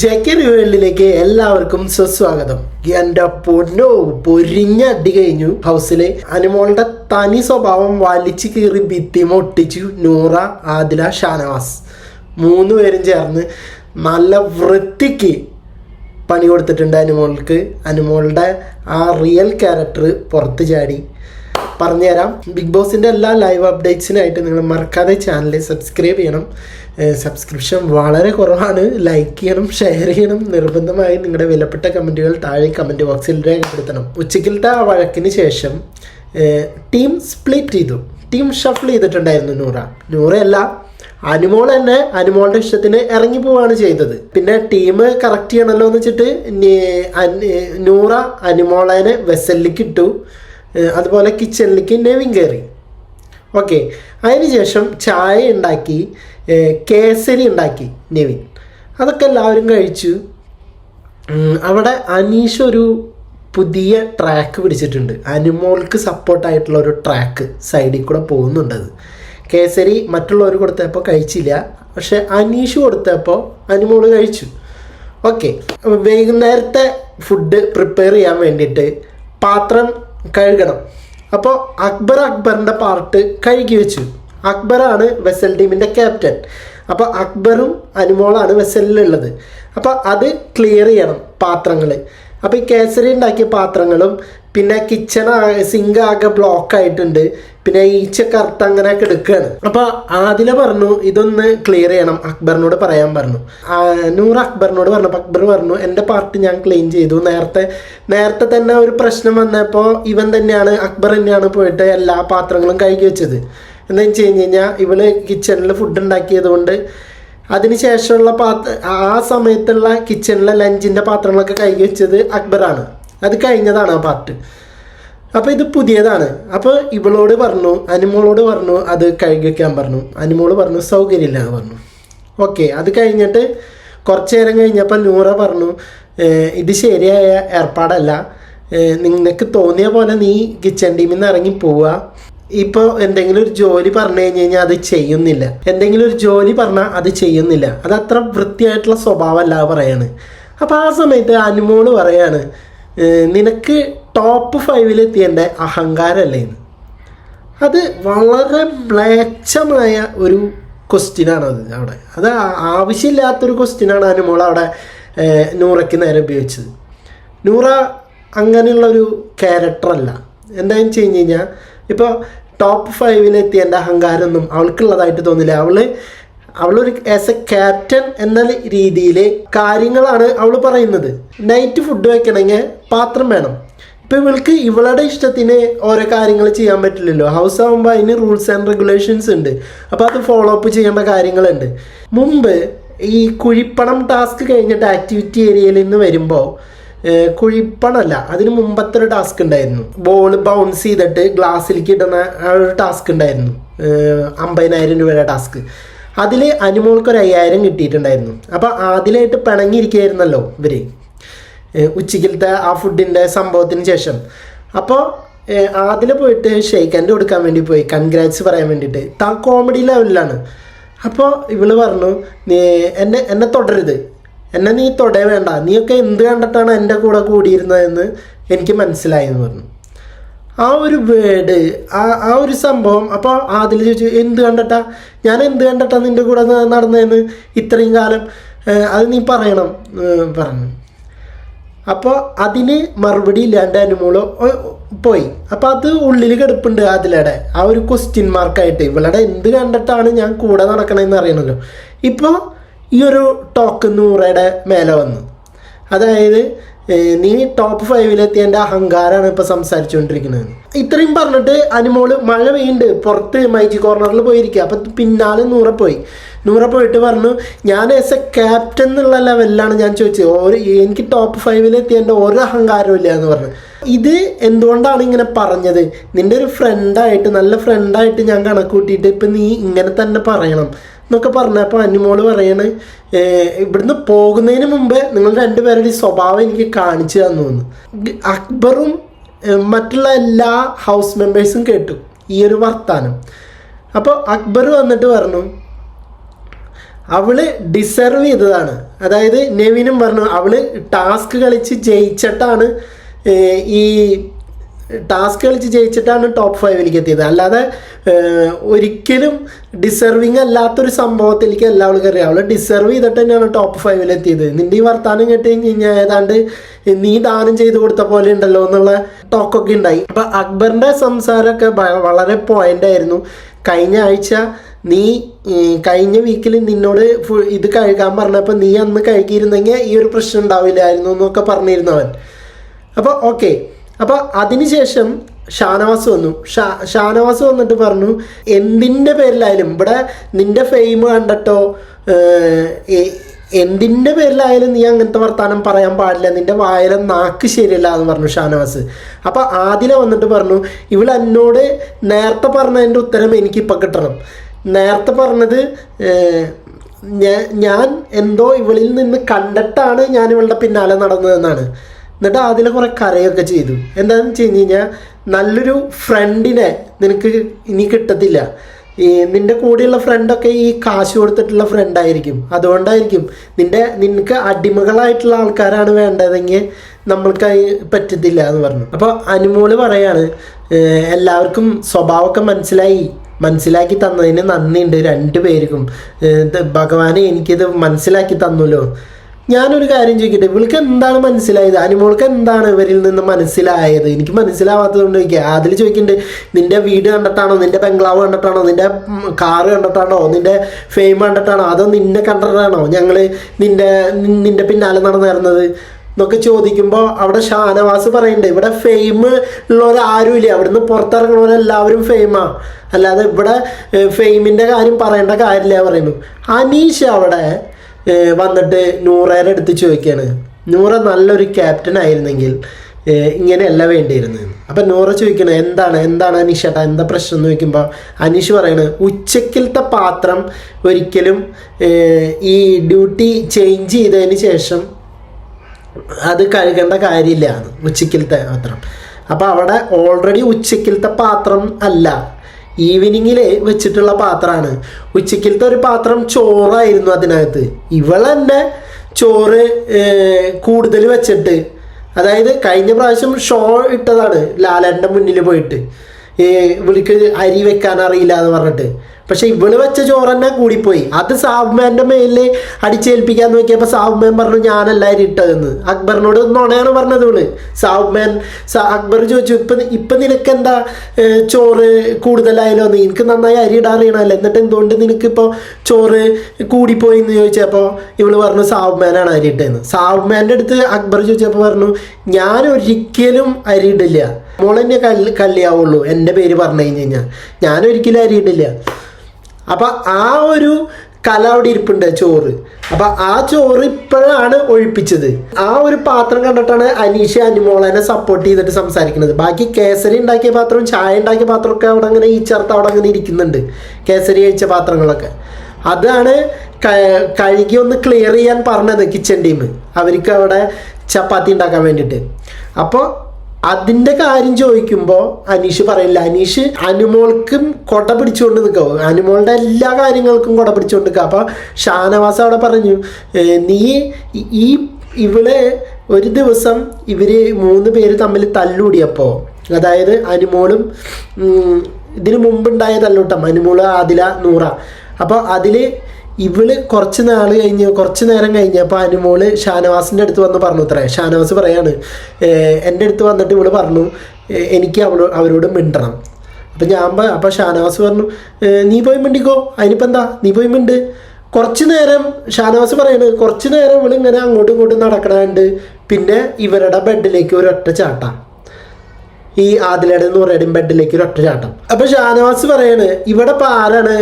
J K വേൾഡിലേക്ക് എല്ലാവർക്കും എന്റെ പൊന്നോ പൊരിഞ്ഞ അടി കഴിഞ്ഞു. ഹൗസിലെ അനുമോളുടെ തനി സ്വഭാവം വലിച്ചു കീറി ഭിത്തിമ ഒട്ടിച്ചു നൂറ ആദില ഷാനവാസ് മൂന്ന് പേരും ചേർന്ന് നല്ല വൃത്തിക്ക് പണി കൊടുത്തിട്ടുണ്ട് അനുമോൾക്ക്. അനുമോളുടെ ആ റിയൽ ക്യാരക്ടർ പുറത്ത് ചാടി. പറഞ്ഞുതരാം. ബിഗ് ബോസിന്റെ എല്ലാ ലൈവ് അപ്ഡേറ്റ്സിനായിട്ട് നിങ്ങൾ മറക്കാതെ ചാനൽ സബ്സ്ക്രൈബ് ചെയ്യണം. സബ്സ്ക്രിപ്ഷൻ വളരെ കുറവാണ്. ലൈക്ക് ചെയ്യണം ഷെയർ ചെയ്യണം. നിർബന്ധമായി നിങ്ങളുടെ വിലപ്പെട്ട കമന്റുകൾ താഴെ കമന്റ് ബോക്സിൽ രേഖപ്പെടുത്തണം. ഉച്ചക്കിലത്തെ ആ വഴക്കിന് ശേഷം ടീം സ്പ്ലിറ്റ് ചെയ്തു. ടീം ഷഫിൾ ചെയ്തിട്ടുണ്ടായിരുന്നു നൂറ. നൂറയല്ല അനുമോൾ തന്നെ അനുമോളുടെ ഇഷ്ടത്തിന് ഇറങ്ങി പോവാണ് ചെയ്തത്. പിന്നെ ടീം കറക്റ്റ് ചെയ്യണമല്ലോ എന്ന് വെച്ചിട്ട് നൂറ അനുമോളേനെ വെസലിലേക്ക് ഇട്ടു. അതുപോലെ കിച്ചണിലേക്ക് നെവിൻ കയറി. ഓക്കെ അതിനുശേഷം ചായ ഉണ്ടാക്കി കേസരി ഉണ്ടാക്കി നെവിൻ. അതൊക്കെ എല്ലാവരും കഴിച്ചു. അവിടെ അനീഷ് ഒരു പുതിയ ട്രാക്ക് പിടിച്ചിട്ടുണ്ട്. അനുമോൾക്ക് സപ്പോർട്ടായിട്ടുള്ള ഒരു ട്രാക്ക് സൈഡിൽ കൂടെ പോകുന്നുണ്ടത് കേസരി മറ്റുള്ളവർ കൊടുത്തപ്പോൾ കഴിച്ചില്ല. പക്ഷെ അനീഷ് കൊടുത്തപ്പോൾ അനുമോൾ കഴിച്ചു. ഓക്കെ വൈകുന്നേരത്തെ ഫുഡ് പ്രിപ്പയർ ചെയ്യാൻ വേണ്ടിയിട്ട് പാത്രം കഴുകണം. അപ്പോൾ അക്ബർ അക്ബറിന്റെ പാർട്ട് കഴുകി വെച്ചു. അക്ബറാണ് വെസൽ ടീമിന്റെ ക്യാപ്റ്റൻ അപ്പോൾ അക്ബറും അനുമോളാണ് വെസലിലുള്ളത്. അപ്പോൾ അത് ക്ലിയർ ചെയ്യണം പാത്രങ്ങൾ അപ്പോൾ ഈ കേസരി ഉണ്ടാക്കിയ പാത്രങ്ങളും പിന്നെ കിച്ചൺ സിങ്ക് ആകെ ബ്ലോക്ക് ആയിട്ടുണ്ട്. പിന്നെ ഈച്ച കറുത്ത് അങ്ങനെ കിടക്കുകയാണ് അപ്പോൾ ആദില പറഞ്ഞു ഇതൊന്ന് ക്ലിയർ ചെയ്യണം. അക്ബറിനോട് പറയാൻ പറഞ്ഞു. നൂർ അക്ബറിനോട് പറഞ്ഞു. അക്ബർ പറഞ്ഞു എന്റെ പാർട്ടി ഞാൻ ക്ലീൻ ചെയ്തു. നേരത്തെ നേരത്തെ തന്നെ ഒരു പ്രശ്നം വന്നപ്പോൾ ഇവൻ തന്നെയാണ് അക്ബർ തന്നെയാണ് പോയിട്ട് എല്ലാ പാത്രങ്ങളും കഴുകി വെച്ചത്. എന്താ വെച്ച് കഴിഞ്ഞ് കഴിഞ്ഞാൽ ഇവൾ കിച്ചണിൽ ഫുഡ് ഉണ്ടാക്കിയത് കൊണ്ട് അതിനുശേഷമുള്ള പാത്ര ആ സമയത്തുള്ള കിച്ചണിലെ ലഞ്ചിന്റെ പാത്രങ്ങളൊക്കെ കഴുകി വെച്ചത് അക്ബറാണ്. അത് കഴിഞ്ഞതാണ് ആ പാർട്ട് അപ്പോൾ ഇത് പുതിയതാണ്. അപ്പോൾ ഇവളോട് പറഞ്ഞു അനുമോളോട് പറഞ്ഞു അത് കഴുകി വെക്കാൻ പറഞ്ഞു. അനുമോൾ പറഞ്ഞു സൗകര്യമില്ല എന്ന് പറഞ്ഞു. ഓക്കെ അത് കഴിഞ്ഞിട്ട് കുറച്ച് നേരം കഴിഞ്ഞപ്പോൾ നൂറ പറഞ്ഞു ഇത് ശരിയായ ഏർപ്പാടല്ല. നിങ്ങൾക്ക് തോന്നിയ പോലെ നീ കിച്ചൺ ടീമിൽ നിന്ന് ഇറങ്ങി പോവുക. ഇപ്പോൾ എന്തെങ്കിലും ഒരു ജോലി പറഞ്ഞു കഴിഞ്ഞ് കഴിഞ്ഞാൽ അത് ചെയ്യുന്നില്ല. എന്തെങ്കിലും ഒരു ജോലി പറഞ്ഞാൽ അത് ചെയ്യുന്നില്ല. അത് അത്ര വൃത്തിയായിട്ടുള്ള സ്വഭാവമല്ല പറയാണ്. അപ്പോൾ ആ സമയത്ത് അനുമോൾ പറയാണ് നിനക്ക് ടോപ്പ് ഫൈവിൽ ഫൈവിലെത്തിയേണ്ട അഹങ്കാരമല്ലേ അത് വളരെ മ്ലേച്ഛമായ ഒരു ക്വസ്റ്റ്യനാണ് അത് അവിടെ. അത് ആവശ്യമില്ലാത്തൊരു ക്വസ്റ്റ്യനാണ് അനുമോൾ അവിടെ നൂറയ്ക്ക് നേരെ ഉപയോഗിച്ചത്. നൂറ അങ്ങനെയുള്ളൊരു ക്യാരക്ടറല്ല എന്താണെന്ന് വെച്ച് കഴിഞ്ഞ് കഴിഞ്ഞാൽ ഇപ്പോൾ ടോപ്പ് ഫൈവിലെത്തി എന്റെ അഹങ്കാരമൊന്നും അവൾക്കുള്ളതായിട്ട് തോന്നില്ല. അവൾ അവളൊരു ആസ് എ ക്യാപ്റ്റൻ എന്ന രീതിയിൽ കാര്യങ്ങളാണ് അവൾ പറയുന്നത്. നൈറ്റ് ഫുഡ് വെക്കണമെങ്കിൽ പാത്രം വേണം. ഇപ്പൊ ഇവൾക്ക് ഇവളുടെ ഇഷ്ടത്തിന് ഓരോ കാര്യങ്ങൾ ചെയ്യാൻ പറ്റില്ലല്ലോ. ഹൗസ് ആകുമ്പോൾ അതിന് റൂൾസ് ആൻഡ് റെഗുലേഷൻസ് ഉണ്ട്. അപ്പോൾ അത് ഫോളോ അപ്പ് ചെയ്യേണ്ട കാര്യങ്ങളുണ്ട്. മുമ്പ് ഈ കുഴിപ്പണം ടാസ്ക് കഴിഞ്ഞിട്ട് ആക്ടിവിറ്റി ഏരിയയിൽ നിന്ന് വരുമ്പോൾ കുഴിപ്പണമല്ല അതിന് മുമ്പത്തെ ഒരു ടാസ്ക് ഉണ്ടായിരുന്നു. ബോൾ ബൗൺസ് ചെയ്തിട്ട് ഗ്ലാസ്സിലേക്ക് ഇടുന്ന ഒരു ടാസ്ക് ഉണ്ടായിരുന്നു. അമ്പതിനായിരം രൂപയുടെ ടാസ്ക് അതിൽ അനുമോൾക്ക് ഒരു അയ്യായിരം കിട്ടിയിട്ടുണ്ടായിരുന്നു. അപ്പോൾ ആദ്യമായിട്ട് പിണങ്ങിയിരിക്കുകയായിരുന്നല്ലോ ഇവർ ഉച്ചയ്ക്കിലത്തെ ആ ഫുഡിന്റെ സംഭവത്തിന് ശേഷം. അപ്പോൾ അതിൽ പോയിട്ട് ഹാൻഡ് കൊടുക്കാൻ വേണ്ടി പോയി. കൺഗ്രാറ്റ്സ് പറയാൻ വേണ്ടിയിട്ട്. താൻ കോമഡി ലെവലിലാണ് അപ്പോൾ ഇവൾ പറഞ്ഞു എന്നെ എന്നെ തുടരുത്. എന്നെ നീ തൊടേ വേണ്ട. നീയൊക്കെ എന്ത് കണ്ടിട്ടാണ് എന്റെ കൂടെ കൂടിയിരുന്നതെന്ന് എനിക്ക് മനസ്സിലായി എന്ന് പറഞ്ഞു. ആ ഒരു വേഡ് ആ ആ ഒരു സംഭവം അപ്പോൾ അതിൽ ചോദിച്ചു എന്ത് കണ്ടിട്ടാ? ഞാൻ എന്ത് കണ്ടിട്ടാ നിന്റെ കൂടെ നടന്നതെന്ന് ഇത്രയും കാലം? അത് നീ പറയണം പറഞ്ഞു. അപ്പോൾ അതിന് മറുപടി ഇല്ലാണ്ട് അനുമോൾ പോയി. അപ്പോൾ അത് ഉള്ളിൽ കിടപ്പുണ്ട് അതിലടെ ആ ഒരു ക്വസ്റ്റ്യൻ മാർക്കായിട്ട് ഇവളുടെ എന്ത് കണ്ടിട്ടാണ് ഞാൻ കൂടെ നടക്കണമെന്ന് അറിയണമല്ലോ ഇപ്പോൾ ഈ ഒരു ടോക്ക് നൂറയുടെ മേലെ വന്നു. അതായത് നീ ടോപ്പ് ഫൈവിലെത്തിയ എന്റെ അഹങ്കാരമാണ് ഇപ്പോൾ സംസാരിച്ചുകൊണ്ടിരിക്കുന്നത്. ഇത്രയും പറഞ്ഞിട്ട് അനുമോൾ മഴ പെയ്യുന്നുണ്ട്. പുറത്ത് മൈജി കോർണറിൽ പോയിരിക്കുക അപ്പം പിന്നാലെ നൂറ പോയി. നൂറ പോയിട്ട് പറഞ്ഞു ഞാൻ ആസ് എ ക്യാപ്റ്റൻ എന്നുള്ള ലെവലിലാണ് ഞാൻ ചോദിച്ചത്. ഒരു എനിക്ക് ടോപ്പ് ഫൈവിലെത്തിയ എന്റെ ഒരു അഹങ്കാരവും ഇല്ല എന്ന് പറഞ്ഞു. ഇത് എന്തുകൊണ്ടാണ് ഇങ്ങനെ പറഞ്ഞത്? നിന്റെ ഒരു ഫ്രണ്ടായിട്ട് നല്ല ഫ്രണ്ടായിട്ട് ഞാൻ കണക്കൂട്ടിയിട്ട് ഇപ്പം നീ ഇങ്ങനെ തന്നെ പറയണം. എന്നൊക്കെ പറഞ്ഞപ്പോൾ അന്നുമോൾ പറയണ് "ഏഹ്, ഇവിടുന്ന് പോകുന്നതിന് മുമ്പ് നിങ്ങൾ രണ്ടുപേരുടെ സ്വഭാവം എനിക്ക് കാണിച്ചു തന്നു അക്ബറും മറ്റുള്ള എല്ലാ ഹൗസ് മെമ്പേഴ്സും കേട്ടു ഈ ഒരു വർത്താനം. അപ്പോൾ അക്ബർ വന്നിട്ട് പറഞ്ഞു അവൾ ഡിസർവ് ചെയ്തതാണ്. അതായത് നെവിനും പറഞ്ഞു അവൾ ടാസ്ക് കളിച്ച് ജയിച്ചിട്ടാണ് ഈ ടാസ്ക് കളിച്ച് ജയിച്ചിട്ടാണ് ടോപ്പ് ഫൈവിലേക്ക് എത്തിയത്. അല്ലാതെ ഒരിക്കലും ഡിസർവിങ് അല്ലാത്തൊരു സംഭവത്തിലേക്ക് എല്ലാവർക്കും അറിയാം. അവൾ ഡിസർവ് ചെയ്തിട്ട് തന്നെയാണ് ടോപ്പ് ഫൈവിൽ എത്തിയത്. നിന്റെ ഈ വർത്താനം കേട്ട് കഴിഞ്ഞാൽ ഏതാണ്ട് നീ ദാനം ചെയ്തു കൊടുത്ത പോലെ ഉണ്ടല്ലോ എന്നുള്ള ടോക്കൊക്കെ ഉണ്ടായി. അപ്പൊ അക്ബറിന്റെ സംസാരമൊക്കെ വളരെ പോയിന്റ് ആയിരുന്നു. കഴിഞ്ഞ ആഴ്ച നീ കഴിഞ്ഞ വീക്കിൽ നിന്നോട് ഇത് കഴുകാൻ പറഞ്ഞപ്പോൾ നീ അന്ന് കഴുകിയിരുന്നെങ്കിൽ ഈ ഒരു പ്രശ്നം ഉണ്ടാവില്ലായിരുന്നു എന്നൊക്കെ പറഞ്ഞിരുന്നു അവൻ. അപ്പോൾ ഓക്കെ അപ്പോൾ അതിനുശേഷം ഷാനവാസ് വന്നു. ഷാ ഷാനവാസ് വന്നിട്ട് പറഞ്ഞു എന്തിന്റെ പേരിലായാലും ഇവിടെ നിന്റെ ഫെയിം കണ്ടിട്ടോ എന്തിന്റെ പേരിലായാലും നീ അങ്ങനത്തെ വർത്തമാനം പറയാൻ പാടില്ല നിന്റെ വായന നാക്ക് ശരിയല്ല എന്ന് പറഞ്ഞു ഷാനവാസ്. അപ്പോൾ ആദില വന്നിട്ട് പറഞ്ഞു ഇവൾ എന്നോട് നേരത്തെ പറഞ്ഞതിന്റെ ഉത്തരം എനിക്കിപ്പോൾ കിട്ടണം. നേരത്തെ പറഞ്ഞത് ഞാൻ എന്തോ ഇവളിൽ നിന്ന് കണ്ടിട്ടാണ് ഞാൻ ഇവളുടെ പിന്നാലെ നടന്നതെന്നാണ്. എന്നിട്ട് അതിൽ കുറെ കരയൊക്കെ ചെയ്തു. എന്താണെന്ന് വെച്ച് കഴിഞ്ഞ് കഴിഞ്ഞാൽ നല്ലൊരു ഫ്രണ്ടിനെ നിനക്ക് ഇനി കിട്ടത്തില്ല. ഈ നിന്റെ കൂടെയുള്ള ഫ്രണ്ടൊക്കെ ഈ കാശ് കൊടുത്തിട്ടുള്ള ഫ്രണ്ടായിരിക്കും അതുകൊണ്ടായിരിക്കും നിന്റെ നിനക്ക് അടിമകളായിട്ടുള്ള ആൾക്കാരാണ് വേണ്ടതെങ്കിൽ നമ്മൾക്ക് പറ്റത്തില്ല എന്ന് പറഞ്ഞു. അപ്പോൾ അനുമോൾ പറയാണ് എല്ലാവർക്കും സ്വഭാവമൊക്കെ മനസ്സിലായി. മനസ്സിലാക്കി തന്നതിന് നന്ദിയുണ്ട് രണ്ടു പേർക്കും ഭഗവാനെ എനിക്കിത് മനസ്സിലാക്കി തന്നല്ലോ. ഞാനൊരു കാര്യം ചോദിക്കട്ടെ? ഇവൾക്ക് എന്താണ് മനസ്സിലായത്? അനിമോൾക്ക് എന്താണ് ഇവരിൽ നിന്ന് മനസ്സിലായത്? എനിക്ക് മനസ്സിലാവാത്തതുകൊണ്ട് ചോദിക്കുക അതിൽ ചോദിക്കുന്നുണ്ട് നിന്റെ വീട് കണ്ടിട്ടാണോ? നിന്റെ ബംഗ്ലാവ് കണ്ടിട്ടാണോ? നിന്റെ കാറ് കണ്ടിട്ടാണോ? നിന്റെ ഫെയിം കണ്ടിട്ടാണോ? അതോ നിന്നെ കണ്ടിട്ടാണോ ഞങ്ങൾ നിന്റെ നിന്റെ പിന്നാലെ നടന്നിരുന്നത് എന്നൊക്കെ ചോദിക്കുമ്പോൾ അവിടെ ഷാനവാസ് പറയുന്നുണ്ട് ഇവിടെ ഫെയിം ഉള്ളവർ ആരുമില്ല. അവിടുന്ന് പുറത്തിറങ്ങുന്നവരെല്ലാവരും ഫെയിമാ അല്ലാതെ ഇവിടെ ഫെയിമിന്റെ കാര്യം പറയേണ്ട കാര്യമില്ല പറയുന്നു. അനീഷ് അവിടെ വന്നിട്ട് നൂറേരെ എടുത്ത് ചോദിക്കുകയാണ് നൂറ നല്ലൊരു ക്യാപ്റ്റൻ ആയിരുന്നെങ്കിൽ ഇങ്ങനെയല്ല വേണ്ടിയിരുന്നത് അപ്പം നൂറ ചോദിക്കണേ എന്താണ് എന്താണ് അനീഷേട്ടാ എന്താ പ്രശ്നം എന്ന് ചോദിക്കുമ്പോൾ അനീഷ് പറയണത് ഉച്ചക്കിലത്തെ പാത്രം ഒരിക്കലും ഈ ഡ്യൂട്ടി ചേഞ്ച് ചെയ്തതിന് ശേഷം അത് കഴുകേണ്ട കാര്യമില്ല. ഉച്ചക്കിലത്തെ പാത്രം. അപ്പോൾ അവിടെ ഓൾറെഡി ഉച്ചക്കിലത്തെ പാത്രം അല്ല. ഈവനിങ്ങിൽ വെച്ചിട്ടുള്ള പാത്രമാണ്. ഉച്ചക്കിലത്തെ ഒരു പാത്രം ചോറായിരുന്നു അതിനകത്ത്. ഇവളെന്നെ ചോറ് കൂടുതൽ വെച്ചിട്ട് അതായത് കഴിഞ്ഞ പ്രാവശ്യം ഷോ ഇട്ടതാണ് ലാലേട്ടന്റെ മുന്നിൽ പോയിട്ട്. ഈ ഇവൾക്ക് അരി വെക്കാൻ അറിയില്ല എന്ന് പറഞ്ഞിട്ട്. പക്ഷെ ഇവൾ വെച്ച ചോറ് തന്നെ കൂടിപ്പോയി. അത് സാബ്മാന്റെ മേലിൽ അടിച്ചേൽപ്പിക്കാൻ നോക്കിയപ്പോ സാബ്മാൻ പറഞ്ഞു ഞാനല്ലായിരുന്നു ഇട്ടതെന്ന്. അക്ബറിനോട് നുണയാണ് പറഞ്ഞത് ഇവൾ. സാബ്മാൻ അക്ബർ ചോദിച്ചു ഇപ്പൊ ഇപ്പൊ നിനക്ക് എന്താ ചോറ് കൂടുതലായാലോ എന്ന് എനിക്ക് നന്നായി അരി ഇടാൻ അറിയണമല്ലോ. എന്നിട്ട് എന്തുകൊണ്ട് നിനക്ക് ഇപ്പൊ ചോറ് കൂടിപ്പോയി എന്ന് ചോദിച്ചപ്പോ ഇവൾ പറഞ്ഞു സാബ്മാനാണ് അരി ഇട്ടതെന്ന്. സാബ്മാന്റെ അടുത്ത് അക്ബർ ചോദിച്ചപ്പോ പറഞ്ഞു ഞാൻ ഒരിക്കലും അരി ഇടില്ല. മോളെന്നെ കല്ല് കല്ലിയാവുള്ളൂ എന്റെ പേര് പറഞ്ഞു കഴിഞ്ഞ് കഴിഞ്ഞാൽ ഞാനൊരിക്കലും അരി ഇടില്ല. അപ്പൊ ആ ഒരു കല അവിടെ ഇരിപ്പുണ്ട് ചോറ്. അപ്പൊ ആ ചോറ് ഇപ്പോഴാണ് ഒഴിപ്പിച്ചത്. ആ ഒരു പാത്രം കണ്ടിട്ടാണ് അനീഷ അനുമോളനെ സപ്പോർട്ട് ചെയ്തിട്ട് സംസാരിക്കുന്നത്. ബാക്കി കേസരി ഉണ്ടാക്കിയ പാത്രവും ചായ ഉണ്ടാക്കിയ പാത്രമൊക്കെ അവിടെ അങ്ങനെ ഈ ചേർത്ത് അവിടെ അങ്ങനെ ഇരിക്കുന്നുണ്ട്. കേസരി കഴിച്ച പാത്രങ്ങളൊക്കെ. അതാണ് കഴുകി ഒന്ന് ക്ലിയർ ചെയ്യാൻ പറഞ്ഞത് കിച്ചൻ ടീം അവർക്ക് അവിടെ ചപ്പാത്തി ഉണ്ടാക്കാൻ വേണ്ടിയിട്ട്. അപ്പോൾ അതിന്റെ കാര്യം ചോദിക്കുമ്പോൾ അനീഷ് പറയില്ല. അനീഷ് അനുമോൾക്കും കൊട പിടിച്ചുകൊണ്ട് നിൽക്കുക അനുമോളുടെ എല്ലാ കാര്യങ്ങൾക്കും കൊട പിടിച്ചുകൊണ്ട് നിൽക്കുക അപ്പോൾ ഷാനവാസ് അവിടെ പറഞ്ഞു നീ ഈ- ഇവിടെ ഒരു ദിവസം ഇവർ മൂന്ന് പേര് തമ്മിൽ തല്ലൂടിയപ്പോൾ അതായത് അനുമോളും ഇതിനു മുമ്പുണ്ടായ തല്ലൂട്ടം അനുമോൾ ആദില നൂറ. അപ്പോൾ അതിൽ ഇവൾ കുറച്ച് നാൾ കഴിഞ്ഞ് കുറച്ച് നേരം കഴിഞ്ഞപ്പോൾ അനുമോൾ ഷാനവാസിന്റെ അടുത്ത് വന്ന് പറഞ്ഞു അത്രേ ഷാനവാസ് പറയാണ് എന്റെ അടുത്ത് വന്നിട്ട് ഇവൾ പറഞ്ഞു എനിക്ക് അവളോ അവരോട് മിണ്ടണം. അപ്പം ഞാൻ അപ്പോൾ അപ്പം ഷാനവാസ് പറഞ്ഞു നീ പോയി മിണ്ടിക്കോ? അതിനിപ്പോൾ എന്താ? നീ പോയി മിണ്ട്. കുറച്ച് നേരം ഷാനവാസ് പറയാണ് കുറച്ച് നേരം ഇവൾ ഇങ്ങനെ അങ്ങോട്ടും ഇങ്ങോട്ടും നടക്കണുണ്ട്. പിന്നെ ഇവരുടെ ബെഡിലേക്ക് ഒരൊറ്റ ചാട്ടാം. ഈ ആദിലയുടെ എന്ന് പറയുന്ന ബെഡിലേക്ക് ഒരു ഒറ്റ ചാട്ടം. അപ്പൊ ഷാനവാസ് പറയാണ് ഇവിടെ ഇപ്പൊ ആരാണ്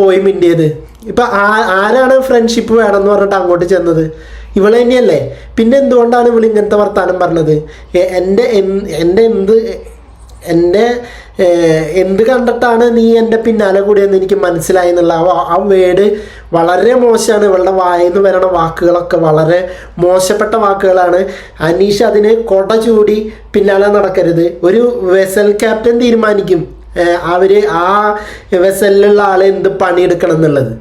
പോയി മിണ്ടിയത്? ഇപ്പൊ ആരാണ് ഫ്രണ്ട്ഷിപ്പ് വേണമെന്ന് പറഞ്ഞിട്ട് അങ്ങോട്ട് ചെന്നത്? ഇവളെ തന്നെയല്ലേ? പിന്നെ എന്തുകൊണ്ടാണ് ഇവൾ ഇങ്ങനത്തെ വർത്താനം പറഞ്ഞത്? എന്റെ എന്റെ എന്ത് എന്റെ എന്ത് കണ്ടിട്ടാണ് നീ എന്റെ പിന്നാലെ കൂടിയെന്ന് എനിക്ക് മനസ്സിലായി എന്നുള്ള ആ- വേട് വളരെ മോശമാണ്. ഇവളുടെ വായെന്ന് വരണ വാക്കുകളൊക്കെ വളരെ മോശപ്പെട്ട വാക്കുകളാണ്. അനീഷ് അതിന് കൊട ചൂടി പിന്നാലെ നടക്കരുത്. ഒരു വെസൽ ക്യാപ്റ്റൻ തീരുമാനിക്കും. അവർ ആ വെസലിലുള്ള ആളെ എന്ത് പണിയെടുക്കണം എന്നുള്ളത്.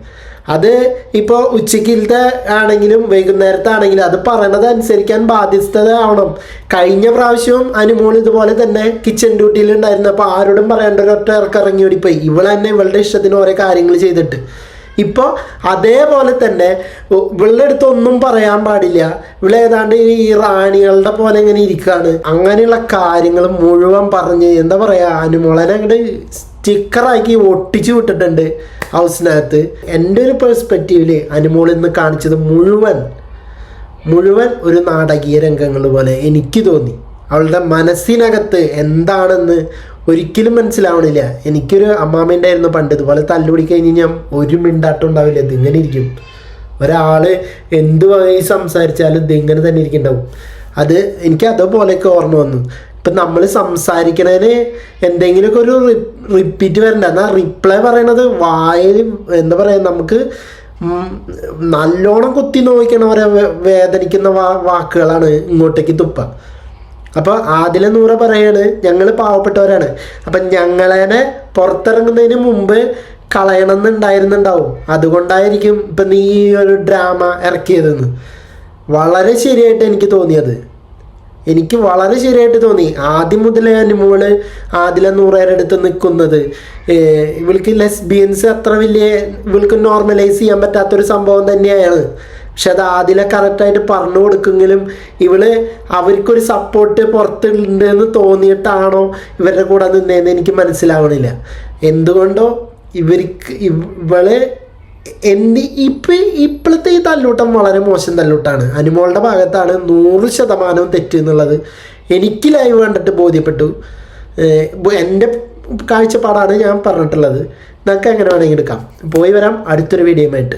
അത് ഇപ്പോൾ ഉച്ചക്കിലത്തെ ആണെങ്കിലും വൈകുന്നേരത്തെ ആണെങ്കിലും അത് പറയണത് അനുസരിക്കാൻ ബാധ്യസ്ഥത ആവണം. കഴിഞ്ഞ പ്രാവശ്യവും അനുമോൾ ഇതുപോലെ തന്നെ കിച്ചൺ ഡ്യൂട്ടിയിൽ ഉണ്ടായിരുന്നു അപ്പോൾ ആരോടും പറയേണ്ട ഒറ്റ ഇറക്കിറങ്ങി ഓടിപ്പോയി ഇവൾ തന്നെ ഇവളുടെ ഇഷ്ടത്തിന് ഓരോ കാര്യങ്ങൾ ചെയ്തിട്ട്. ഇപ്പോൾ അതേപോലെ തന്നെ വിളെടുത്ത് ഒന്നും പറയാൻ പാടില്ല. ഇവൾ ഏതാണ്ട് ഈ റാണികളുടെ പോലെ ഇങ്ങനെ ഇരിക്കുകയാണ് അങ്ങനെയുള്ള കാര്യങ്ങൾ മുഴുവൻ പറഞ്ഞ് എന്താ പറയുക അനുമോളനെ അങ്ങോട്ട് സ്റ്റിക്കറാക്കി ഒട്ടിച്ചു വിട്ടിട്ടുണ്ട് ഹൗസിനകത്ത്. എന്റെ ഒരു പെർസ്പെക്റ്റീവിൽ അനുമോൾ ഇന്ന് കാണിച്ചത് മുഴുവൻ മുഴുവൻ ഒരു നാടകീയ രംഗങ്ങൾ പോലെ എനിക്ക് തോന്നി. അവളുടെ മനസ്സിനകത്ത് എന്താണെന്ന് ഒരിക്കലും മനസ്സിലാവണില്ല. എനിക്കൊരു അമ്മാമ്മേന്റെ ആയിരുന്നു പണ്ട്. ഇതുപോലെ തല്ലുപിടി കഴിഞ്ഞ് ഞാൻ ഒരു മിണ്ടാട്ടം ഉണ്ടാവില്ല. ഇതിങ്ങനെ ഇരിക്കും. ഒരാൾ എന്ത് വായി സംസാരിച്ചാലും ഇതിങ്ങനെ തന്നെ ഇരിക്കുന്നുണ്ടാവും. അത് എനിക്ക് അതേപോലെയൊക്കെ ഓർമ്മ വന്നു. ഇപ്പം നമ്മൾ സംസാരിക്കണതിന് എന്തെങ്കിലുമൊക്കെ ഒരു റിപ്പീറ്റ് വരണ്ട. എന്നാൽ റിപ്ലൈ പറയണത് വായിൽ എന്താ പറയുക നമുക്ക് നല്ലോണം കുത്തി നോക്കിക്കണ വരെ വേദനിക്കുന്ന വാക്കുകളാണ് ഇങ്ങോട്ടേക്ക് തുപ്പ. അപ്പോൾ ആദില നൂറ പറയാണ് ഞങ്ങൾ പാവപ്പെട്ടവരാണ്. അപ്പം ഞങ്ങളെ പുറത്തിറങ്ങുന്നതിന് മുമ്പ് കളയണമെന്നുണ്ടായിരുന്നുണ്ടാവും. അതുകൊണ്ടായിരിക്കും ഇപ്പം നീ ഈ ഒരു ഡ്രാമ ഇറക്കിയതെന്ന്. വളരെ ശരിയായിട്ട് എനിക്ക് തോന്നിയത്. എനിക്ക് വളരെ ശരിയായിട്ട് തോന്നി. ആദ്യം മുതലേ അനുമോൾ ആദില നൂറേരെ അടുത്ത് നിൽക്കുന്നത്. ഇവൾക്ക് ലെസ്ബിയൻസ് അത്ര വലിയ ഇവൾക്ക് നോർമലൈസ് ചെയ്യാൻ പറ്റാത്തൊരു സംഭവം തന്നെയാണ്. പക്ഷെ അത് ആദിലെ കറക്റ്റായിട്ട് പറഞ്ഞു കൊടുക്കുമെങ്കിലും ഇവൾ അവർക്കൊരു സപ്പോർട്ട് പുറത്തുണ്ട് എന്ന് തോന്നിയിട്ടാണോ ഇവരുടെ കൂടെ നിന്നതെന്ന് എനിക്ക് മനസ്സിലാവണില്ല. എന്തുകൊണ്ടോ ഇവർക്ക് ഇവൾ എന്ത് ഇപ്പൊ ഇപ്പോഴത്തെ ഈ തല്ലൂട്ടം വളരെ മോശം തല്ലൂട്ടാണ്. അനുമോളുടെ ഭാഗത്താണ് നൂറ് ശതമാനവും തെറ്റ് എന്നുള്ളത് എനിക്ക് ലൈവ് കണ്ടിട്ട് ബോധ്യപ്പെട്ടു. എന്റെ കാഴ്ചപ്പാടാണ് ഞാൻ പറഞ്ഞിട്ടുള്ളത്. നിങ്ങൾക്ക് എങ്ങനെ വേണമെങ്കിൽ എടുക്കാം. പോയി വരാം. അടുത്തൊരു വീഡിയോയുമായിട്ട്